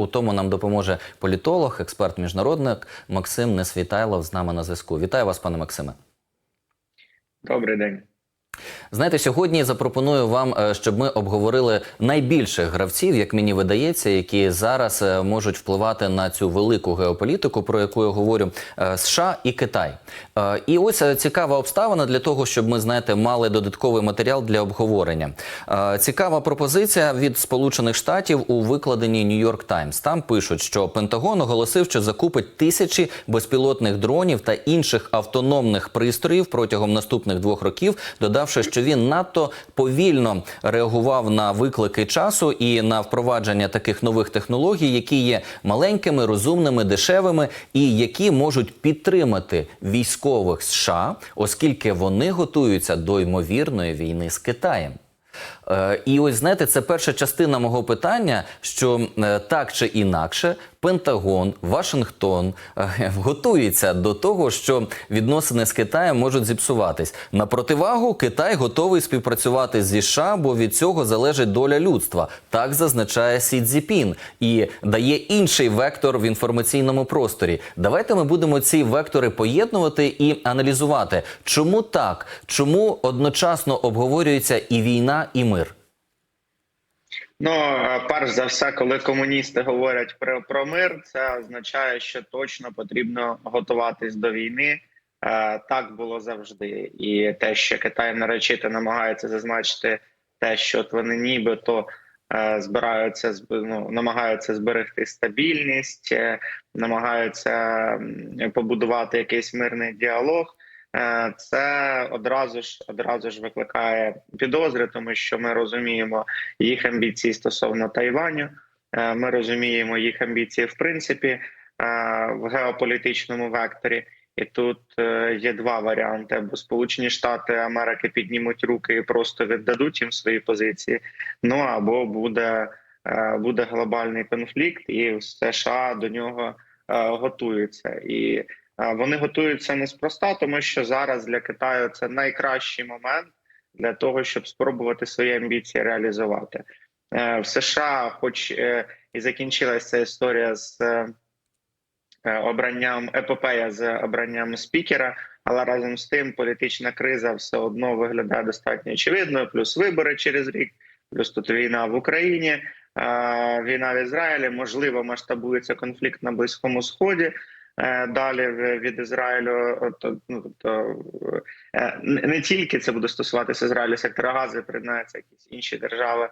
У тому нам допоможе політолог, експерт міжнародник Максим Несвітайлов з нами на зв'язку. Вітаю вас, пане Максиме. Добрий день. Знаєте, сьогодні запропоную вам, е, щоб ми обговорили найбільших гравців, як мені видається, які зараз е, можуть впливати на цю велику геополітику, про яку я говорю, е, США і Китай. І ось цікава обставина для того, щоб ми знаєте, мали додатковий матеріал для обговорення. Цікава пропозиція від Сполучених Штатів у викладенні Нью-Йорк Таймс. Там пишуть, що Пентагон оголосив, що закупить тисячі безпілотних дронів та інших автономних пристроїв протягом наступних двох років, додавши, що він надто повільно реагував на виклики часу і на впровадження таких нових технологій, які є маленькими, розумними, дешевими і які можуть підтримати військових США, оскільки вони готуються до ймовірної війни з Китаєм. Е, І ось знаєте, це перша частина мого питання, що е, так чи інакше, Пентагон, Вашингтон е, готується до того, що відносини з Китаєм можуть зіпсуватись. На противагу Китай готовий співпрацювати зі США, бо від цього залежить доля людства. Так зазначає Сі Цзіпін і дає інший вектор в інформаційному просторі. Давайте ми будемо ці вектори поєднувати і аналізувати, чому так, чому одночасно обговорюється і війна, і мир. Ну е, перш за все, коли комуністи говорять про, про мир, це означає, що точно потрібно готуватись до війни. Е, Так було завжди, і те, що Китай наречити намагається зазначити, те, що от вони нібито е, збираються зб- ну, намагаються зберегти стабільність, намагаються побудувати якийсь мирний діалог. Е, Це одразу ж одразу ж викликає підозри, тому що ми розуміємо їх амбіції стосовно Тайваню. Е, Ми розуміємо їх амбіції в принципі е, в геополітичному векторі. І тут є два варіанти: або Сполучені Штати Америки піднімуть руки і просто віддадуть їм свої позиції. Ну або буде, буде глобальний конфлікт, і США до нього готуються. І вони готуються неспроста, тому що зараз для Китаю це найкращий момент для того, щоб спробувати свої амбіції реалізувати. Е, В США, хоч е, і закінчилася історія з е, обранням епопея з обранням спікера, але разом з тим політична криза все одно виглядає достатньо очевидною. Плюс вибори через рік, плюс тут війна в Україні, війна в Ізраїлі. Можливо, масштабується конфлікт на Близькому Сході. Е, Далі від Ізраїлю, ну тобто е, не тільки це буде стосуватися Ізраїлю, сектора Гази приєднаються якісь інші держави,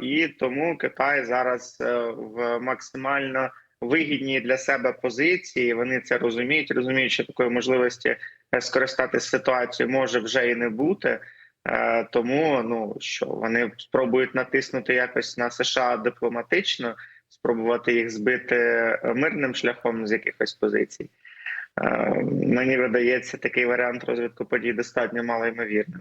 і тому Китай зараз е, в максимально вигідній для себе позиції. Вони це розуміють, розуміють, що такої можливості е, скористатися ситуацією може вже і не бути. Е, Тому ну що вони спробують натиснути якось на США дипломатично, спробувати їх збити мирним шляхом з якихось позицій. Е, Мені видається такий варіант розвитку подій достатньо малоймовірним.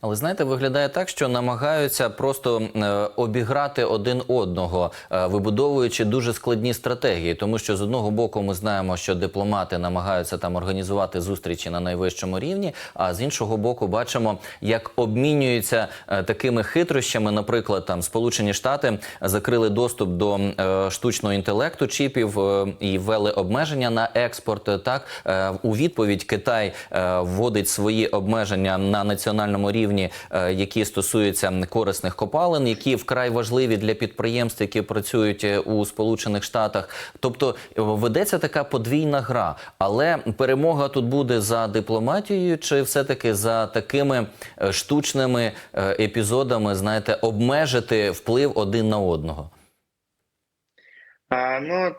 Але знаєте, виглядає так, що намагаються просто е, обіграти один одного, е, вибудовуючи дуже складні стратегії. Тому що з одного боку ми знаємо, що дипломати намагаються там організувати зустрічі на найвищому рівні. А з іншого боку, бачимо, як обмінюються е, такими хитрощами. Наприклад, там Сполучені Штати закрили доступ до штучного інтелекту чіпів і ввели обмеження на експорт. Так у відповідь Китай вводить свої обмеження на національному рівні, е, які стосуються корисних копалин, які вкрай важливі для підприємств, які працюють е, у Сполучених Штатах. Тобто е, ведеться така подвійна гра. Але перемога тут буде за дипломатією, чи все-таки за такими штучними епізодами, знаєте, обмежити вплив один на одного. Ну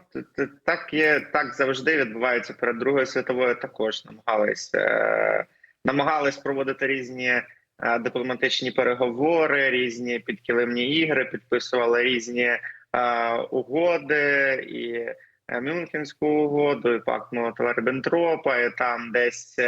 так є, так завжди відбувається перед Другою світовою. Також намагались е, намагались проводити різні е, дипломатичні переговори, різні підкилимні ігри, підписували різні е, угоди і е, Мюнхенську угоду, і пакт Молотова-Ріббентропа, і там десь.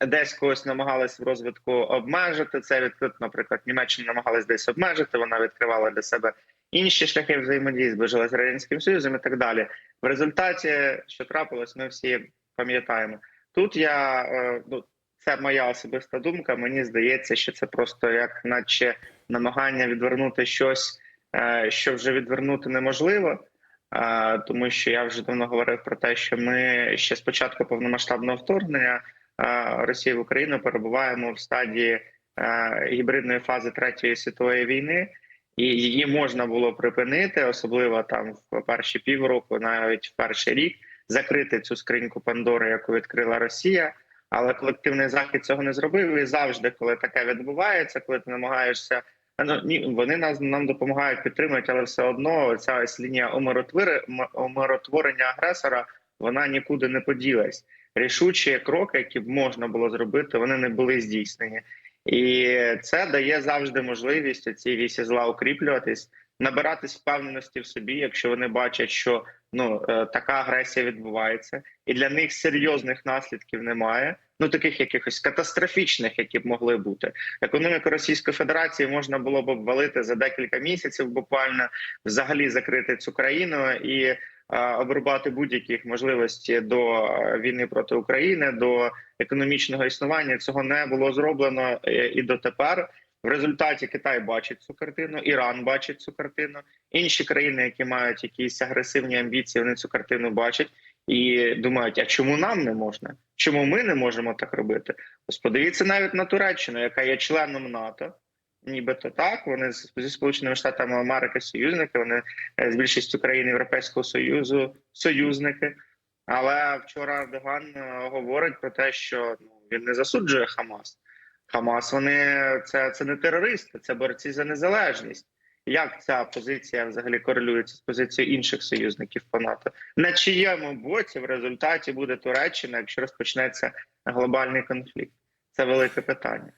Десь когось намагались в розвитку обмежити це відкрито, наприклад, Німеччина намагалась десь обмежити. Вона відкривала для себе інші шляхи взаємодії, зближила з радянським союзом і так далі. В результаті, що трапилось, ми всі пам'ятаємо. Тут я ну це моя особиста думка. Мені здається, що це просто як, наче намагання відвернути щось е, що вже відвернути неможливо. Е, Тому що я вже давно говорив про те, що ми ще з початку повномасштабного вторгнення е, Росії в Україну перебуваємо в стадії гібридної фази третьої світової війни, і її можна було припинити, особливо там в перші півроку, навіть в перший рік, закрити цю скриньку Пандори, яку відкрила Росія. Але колективний захід цього не зробив. І завжди, коли таке відбувається, коли ти намагаєшся ну ні, вони нас нам допомагають підтримують, але все одно ця ось лінія умиротворення агресора вона нікуди не поділась. Рішучі кроки, які б можна було зробити, вони не були здійснені, і це дає завжди можливість цій вісі зла укріплюватись, набиратись впевненості в собі, якщо вони бачать, що ну е, така агресія відбувається, і для них серйозних наслідків немає. Ну таких якихось катастрофічних, які б могли бути. Економіку Російської Федерації можна було б обвалити за декілька місяців, буквально взагалі закрити цю країну і е, обрубати будь-яких можливостей до е, війни проти України, до економічного існування. Цього не було зроблено і дотепер. В результаті Китай бачить цю картину, Іран бачить цю картину. Інші країни, які мають якісь агресивні амбіції, вони цю картину бачать і думають: а чому нам не можна? Чому ми не можемо так робити? Ось подивіться навіть на Туреччину, яка є членом НАТО. Нібито так, вони зі сполученими штатами Америки союзники. Вони е, з більшістю країн Європейського союзу союзники. Але вчора Ердоган е, говорить про те, що ну він не засуджує Хамас. Хамас вони це, це не терористи, це борці за незалежність. Як ця позиція взагалі корелюється з позицією інших союзників по НАТО? На чиєму боці в результаті буде Туреччина, якщо розпочнеться глобальний конфлікт? Це велике питання.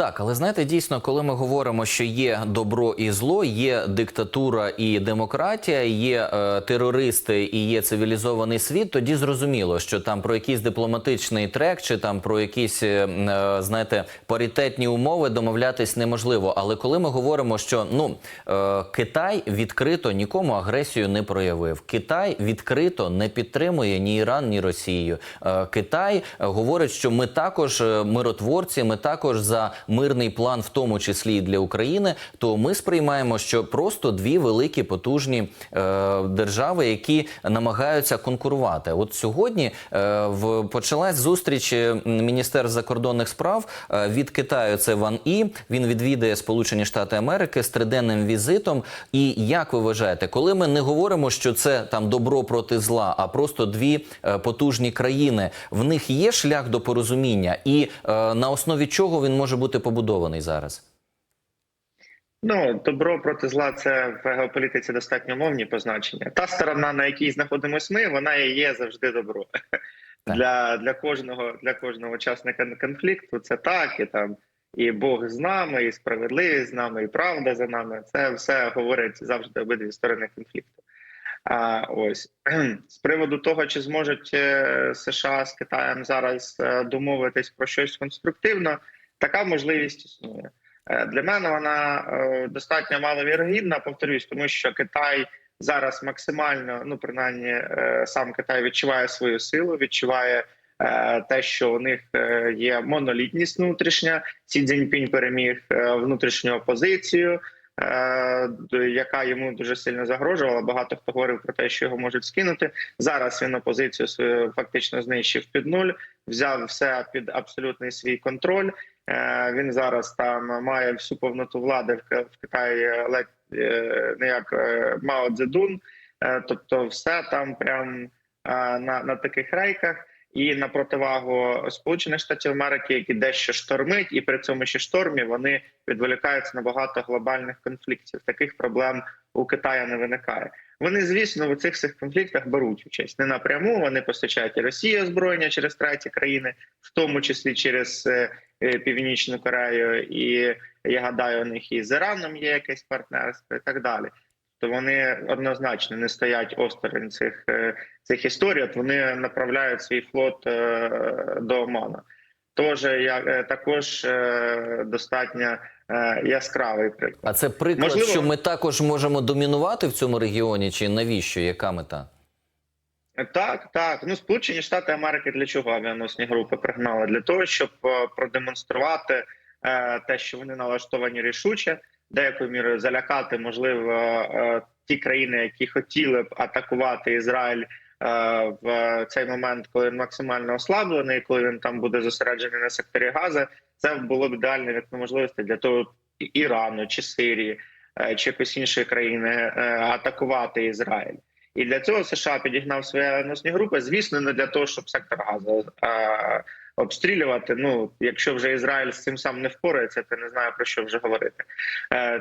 Так, але знаєте, дійсно, коли ми говоримо, що є добро і зло, є диктатура і демократія, є е, терористи і є цивілізований світ, тоді зрозуміло, що там про якийсь дипломатичний трек чи там про якісь, е, е, знаєте, паритетні умови домовлятись неможливо. Але коли ми говоримо, що ну е, Китай відкрито нікому агресію не проявив, Китай відкрито не підтримує ні Іран, ні Росію. Е, Китай е, говорить, що ми також е, миротворці, ми також за мирний план, в тому числі і для України. То ми сприймаємо, що просто дві великі потужні е, держави, які намагаються конкурувати. От сьогодні е, в почалась зустріч е, міністерств закордонних справ е, від Китаю. Це Ван І. Він відвідає Сполучені Штати Америки з триденним візитом. І як ви вважаєте, коли ми не говоримо, що це там добро проти зла, а просто дві е, потужні країни, в них є шлях до порозуміння, і е, на основі чого він може бути побудований зараз? Ну, добро проти зла це в геополітиці достатньо мовні позначення. Та сторона, на якій знаходимося ми, вона і є завжди добро. Так. Для, для кожного для кожного учасника конфлікту це так, і там і Бог з нами, і справедливість з нами, і правда за нами. Це все говорять завжди обидві сторони конфлікту. А ось з приводу того, чи зможуть е, США з Китаєм зараз е, домовитись про щось конструктивно, така можливість існує. Е, Для мене вона е, достатньо маловірогідна, повторюсь, тому що Китай зараз максимально, ну принаймні, е, сам Китай відчуває свою силу, відчуває те, що у них є монолітність внутрішня. Сі Цзіньпінь переміг внутрішню опозицію, яка йому дуже сильно загрожувала. Багато хто говорив про те, що його можуть скинути. Зараз він опозицію свою фактично знищив під нуль, взяв все під абсолютний свій контроль. Е, Він зараз там має всю повноту влади в Ки- Китаї, ледь е, не як е, Мао Цзедун. Тобто, все там прям на, на таких рейках. І на противагу Сполучених Штатів Америки, які дещо штормить, і при цьому ще штормі вони відволікаються на багато глобальних конфліктів. Таких проблем у Китаї не виникає. Вони, звісно, в цих всіх конфліктах беруть участь не напряму. Вони постачають і Росії озброєння через треті країни, в тому числі через е, е, Північну Корею, і я гадаю, у них і з Іраном є якесь партнерство, і так далі. То вони однозначно не стоять осторонь цих е, цих історій. От вони направляють свій флот до Оману. Тож я також достатньо яскравий приклад. А це приклад, Можливо- що ми також можемо домінувати в цьому регіоні, чи навіщо? Яка мета? Так, так. Ну, Сполучені Штати Америки для чого авіаносні групи пригнали? Для того, щоб е, продемонструвати е, те, що вони налаштовані рішуче, деякою мірою залякати, можливо, е, ті країни, які хотіли б атакувати Ізраїль. Е, В цей момент, коли він максимально ослаблений, коли він там буде зосереджений на секторі Гази, це було б ідеальне вікно можливості для того Ірану чи Сирії е, чи якоїсь іншої країни е, атакувати Ізраїль. І для цього США підігнав свої носні групи. Звісно, не для того, щоб сектор Газу обстрілювати. Ну, якщо вже Ізраїль з цим сам не впорається, то не знаю про що вже говорити.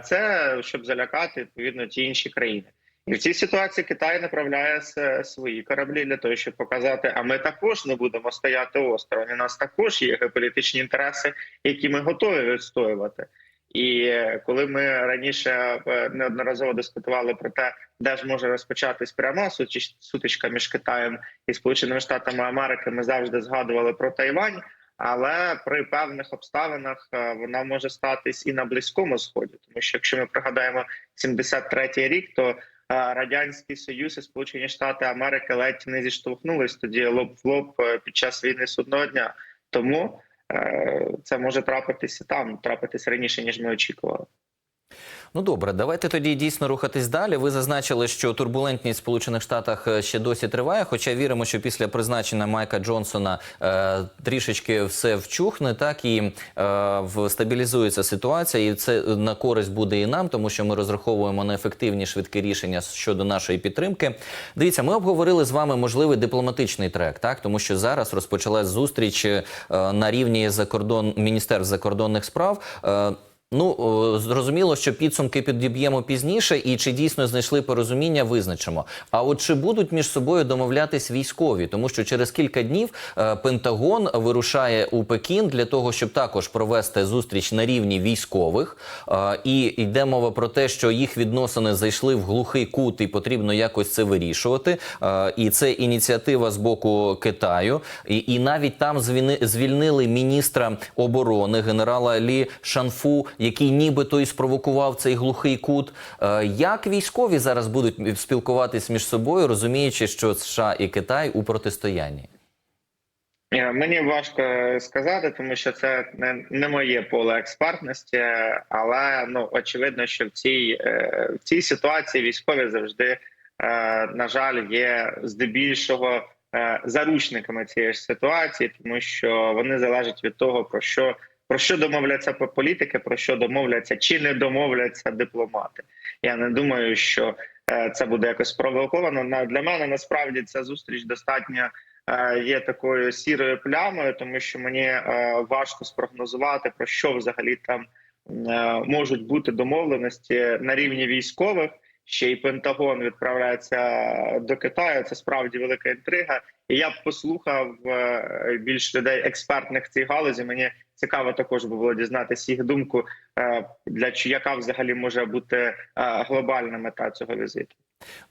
Це щоб залякати відповідно ті інші країни. І в цій ситуації Китай направляє свої кораблі для того, щоб показати, а ми також не будемо стояти осторонь. У нас також є геополітичні інтереси, які ми готові відстоювати. І е, коли ми раніше е, неодноразово дискутували про те, де ж може розпочатись пряма сутич- сутичка між Китаєм і Сполученими Штатами Америки, ми завжди згадували про Тайвань. Але при певних обставинах е, вона може статись і на близькому сході, тому що якщо ми пригадаємо 73-й рік, то радянський союз і Сполучені Штати Америки ледь не зіштовхнулись тоді лоб в лоб е, під час війни судного дня. Тому е, це може трапитися там, трапитися раніше ніж ми очікували. Ну добре, давайте тоді дійсно рухатись далі. Ви зазначили, що турбулентність в Сполучених Штатах е, ще досі триває. Хоча віримо, що після призначення Майка Джонсона е, трішечки все вчухне, так і е, в стабілізується ситуація, і це на користь буде і нам, тому що ми розраховуємо на ефективні швидкі рішення щодо нашої підтримки. Дивіться, ми обговорили з вами можливий дипломатичний трек, так тому що зараз розпочалась зустріч е, на рівні закордон міністерств закордонних справ. Е, Ну зрозуміло, що підсумки підіб'ємо пізніше, і чи дійсно знайшли порозуміння, визначимо. А от чи будуть між собою домовлятись військові, тому що через кілька днів е, Пентагон вирушає у Пекін для того, щоб також провести зустріч на рівні військових. Е, і йде мова про те, що їх відносини зайшли в глухий кут, і потрібно якось це вирішувати. Е, і це ініціатива з боку Китаю, і, навіть там звільни, звільнили міністра оборони генерала Лі Шанфу, який нібито і спровокував цей глухий кут. Е, Як військові зараз будуть спілкуватись між собою, розуміючи, що США і Китай у протистоянні? Е, Мені важко сказати, тому що це не, не моє поле експертності, але ну очевидно, що в цій е, в цій ситуації військові завжди, на жаль, є здебільшого заручниками цієї ж ситуації, тому що вони залежать від того, про що про що домовляться політики, про що домовляться чи не домовляться дипломати. Я не думаю, що е, це буде якось спровоковано. Для мене насправді ця зустріч достатньо е, є такою сірою плямою, тому що мені е, важко спрогнозувати про що взагалі там можуть бути домовленості на рівні військових. Ще й Пентагон відправляється до Китаю. Це справді велика інтрига. І я б послухав е, більш людей експертних цій галузі. Мені цікаво також було дізнатися їх думку, е, для яка взагалі може бути е, глобальна мета цього візиту.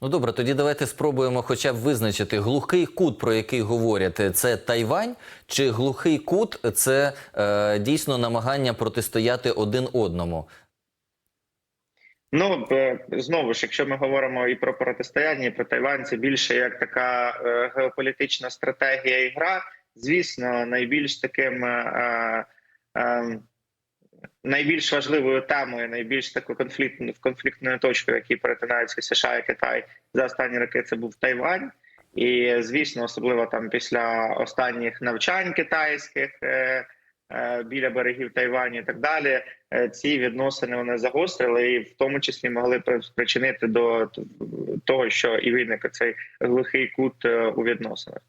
Ну добре, тоді давайте спробуємо хоча б визначити глухий кут, про який говорять, це Тайвань, чи глухий кут це е, дійсно намагання протистояти один одному. Ну е, знову ж, якщо ми говоримо і про протистояння, і про Тайвань, це більше як така е, геополітична стратегія і гра. Звісно, найбільш таким е, найбільш важливою темою, найбільш такою конфліктною конфліктною точкою, в якій перетинаються США і Китай за останні роки, це був Тайвань. І звісно, особливо там після останніх навчань китайських біля берегів Тайвані і так далі. е, Ці відносини вони загострили, і в тому числі могли при- спричинити до того, що і виник цей глухий кут е, у відносинах.